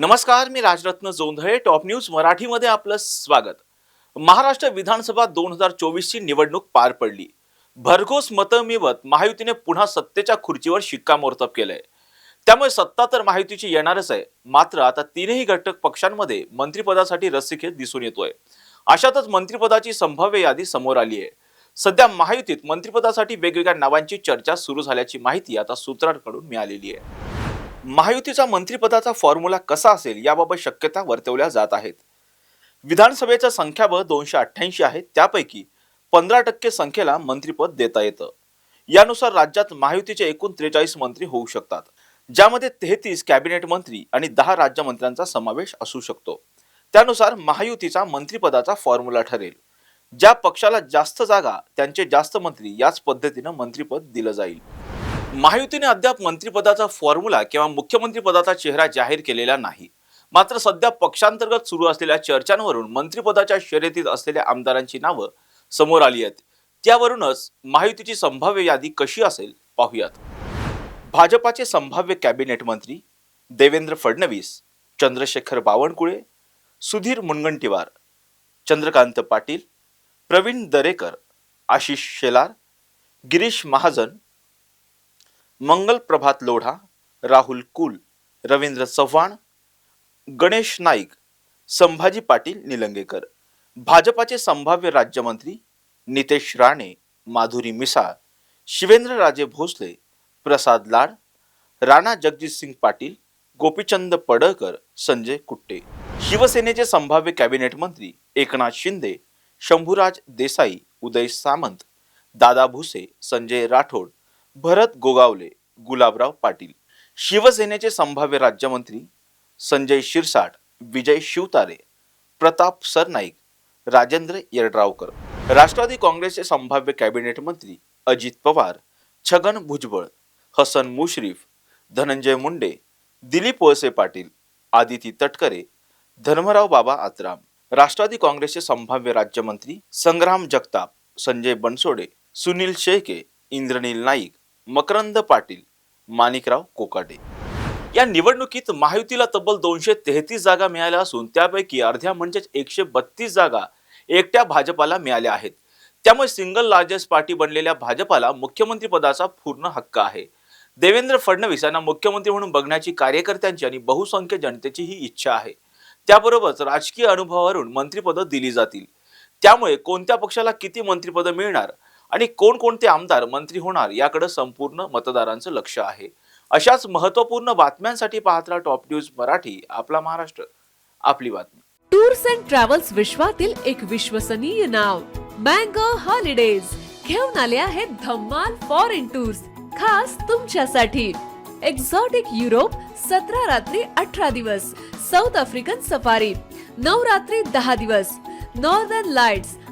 नमस्कार मी Rajratna Jondhale top news मराठीमध्ये आपलं स्वागत. महाराष्ट्र विधानसभा दोन हजार चोवीसची निवडणूक पार पडली. भरघोस मतं मिळवत महायुतीने पुन्हा सत्तेच्या खुर्चीवर शिक्कामोर्तब केलंय. त्यामुळे सत्ता तर महायुतीची येणारच आहे मात्र आता तीनही घटक पक्षांमध्ये मंत्रिपदासाठी रस्सीखेच दिसून येतोय. अशातच मंत्रिपदाची संभाव्य यादी समोर आली आहे सध्या महायुतीत मंत्रिपदासाठी वेगवेगळ्या नावांची चर्चा सुरू झाल्याची माहिती आता सूत्रांकडून मिळालेली आहे. महायुतीचा मंत्रिपदाचा फॉर्म्युला कसा असेल याबाबत शक्यता वर्तवल्या जात आहेत. विधानसभेचं संख्याबळ दोनशे अठ्ठ्याऐंशी आहे त्यापैकी पंधरा टक्के संख्येला मंत्रिपद देता येतं. यानुसार राज्यात महायुतीचे एकूण त्रेचाळीस मंत्री होऊ शकतात ज्यामध्ये तेहतीस कॅबिनेट मंत्री आणि दहा राज्यमंत्र्यांचा समावेश असू शकतो. त्यानुसार महायुतीचा मंत्रिपदाचा फॉर्म्युला ठरेल. ज्या पक्षाला जास्त जागा त्यांचे जास्त मंत्री याच पद्धतीनं मंत्रिपद दिलं जाईल. महायुतीने अद्याप मंत्रिपदाचा फॉर्म्युला किंवा मुख्यमंत्रीपदाचा चेहरा जाहीर केलेला नाही. मात्र सध्या पक्षांतर्गत सुरू असलेल्या चर्चांवरून मंत्रिपदाच्या शर्यतीत असलेल्या आमदारांची नावं समोर आली आहेत. त्यावरूनच महायुतीची संभाव्य यादी कशी असेल पाहूयात. भाजपाचे संभाव्य कॅबिनेट मंत्री देवेंद्र फडणवीस चंद्रशेखर बावनकुळे सुधीर मुनगंटीवार चंद्रकांत पाटील प्रवीण दरेकर आशिष शेलार गिरीश महाजन मंगल प्रभात लोढा राहुल कुल रवींद्र चव्हाण गणेश नाईक संभाजी पाटील निलंगेकर. भाजपाचे संभाव्य राज्यमंत्री नितेश राणे माधुरी मिसाळ शिवेंद्रराजे भोसले प्रसाद लाड राणा जगजितसिंग पाटील गोपीचंद पडळकर संजय कुट्टे. शिवसेनेचे संभाव्य कॅबिनेट मंत्री एकनाथ शिंदे शंभूराज देसाई उदय सामंत दादा भुसे संजय राठोड भरत गोगावले गुलाबराव पाटील. शिवसेनेचे संभाव्य राज्यमंत्री संजय शिरसाट विजय शिवतारे प्रताप सरनाईक राजेंद्र यड्रावकर राष्ट्रवादी काँग्रेसचे संभाव्य कॅबिनेट मंत्री अजित पवार छगन भुजबळ हसन मुश्रीफ धनंजय मुंडे दिलीप वळसे पाटील आदिती तटकरे धर्मराव बाबा आत्राम. राष्ट्रवादी काँग्रेसचे संभाव्य राज्यमंत्री संग्राम जगताप संजय बनसोडे सुनील शेळके इंद्रनील नाईक मकरंद पाटील माणिकराव कोकाटे. या निवडणुकीत महायुतीला तब्बल दोनशे तेहतीस जागा मिळाल्या असून त्यापैकी अर्ध्या म्हणजेच एकशे बत्तीस जागा एकट्या भाजपाला मिळाल्या आहेत. त्यामुळे सिंगल लार्जेस्ट पार्टी बनलेल्या भाजपाला मुख्यमंत्रीपदाचा पूर्ण हक्क आहे. देवेंद्र फडणवीस यांना मुख्यमंत्री म्हणून बघण्याची कार्यकर्त्यांची आणि बहुसंख्य जनतेची ही इच्छा आहे. त्याबरोबरच राजकीय अनुभवावरून मंत्रिपदं दिली जातील. त्यामुळे कोणत्या पक्षाला किती मंत्रिपदं मिळणार आणि कोणकोणते आमदार मंत्री होणार याकडे संपूर्ण मतदारांचं लक्ष आहे. अशाच महत्त्वपूर्ण बातम्यांसाठी पाहत राहा टॉप न्यूज मराठी आपला महाराष्ट्र. आपली बातमी. टूर्स अँड ट्रॅव्हल्स विश्वातील एक विश्वसनीय नाव मँगो हॉलिडेज. घेऊन आले आहेत धम्माल फॉरेन टूर्स खास तुमच्यासाठी. एक्झॉटिक युरोप सतरा रात्री अठरा दिवस. साऊथ आफ्रिकन सफारी नऊ रात्री दहा दिवस. Northern lights